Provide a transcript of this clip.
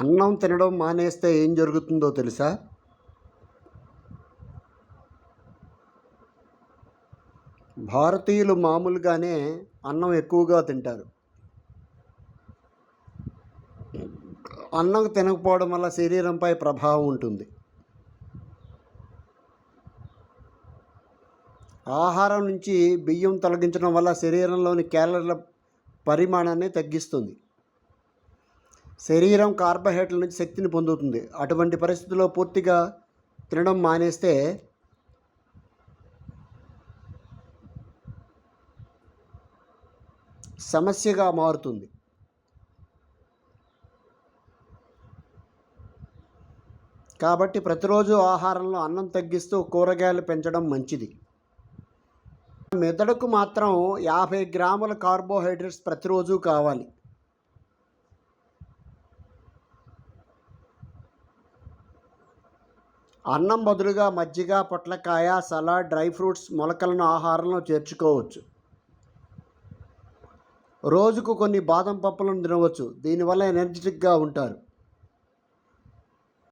అన్నం తినడం మానేస్తే ఏం జరుగుతుందో తెలుసా? భారతీయులు మామూలుగానే అన్నం ఎక్కువగా తింటారు. అన్నం తినకపోవడం వల్ల శరీరంపై ప్రభావం ఉంటుంది. ఆహారం నుంచి బియ్యం తొలగించడం వల్ల శరీరంలోని క్యాలరీల పరిమాణాన్ని తగ్గిస్తుంది. శరీరం కార్బోహైడ్రేట్ల నుంచి శక్తిని పొందుతుంది. అటువంటి పరిస్థితుల్లో పూర్తిగా తినడం మానేస్తే సమస్యగా మారుతుంది. కాబట్టి ప్రతిరోజు ఆహారంలో అన్నం తగ్గిస్తూ కూరగాయలు పెంచడం మంచిది. మెదడుకు మాత్రం యాభై గ్రాముల కార్బోహైడ్రేట్స్ ప్రతిరోజు కావాలి. అన్నం బదులుగా మజ్జిగ పొట్లకాయ సలాడ్ డ్రై ఫ్రూట్స్ మొలకలను ఆహారంలో చేర్చుకోవచ్చు. రోజుకు కొన్ని బాదం పప్పులను తినవచ్చు. దీనివల్ల ఎనర్జెటిక్గా ఉంటారు.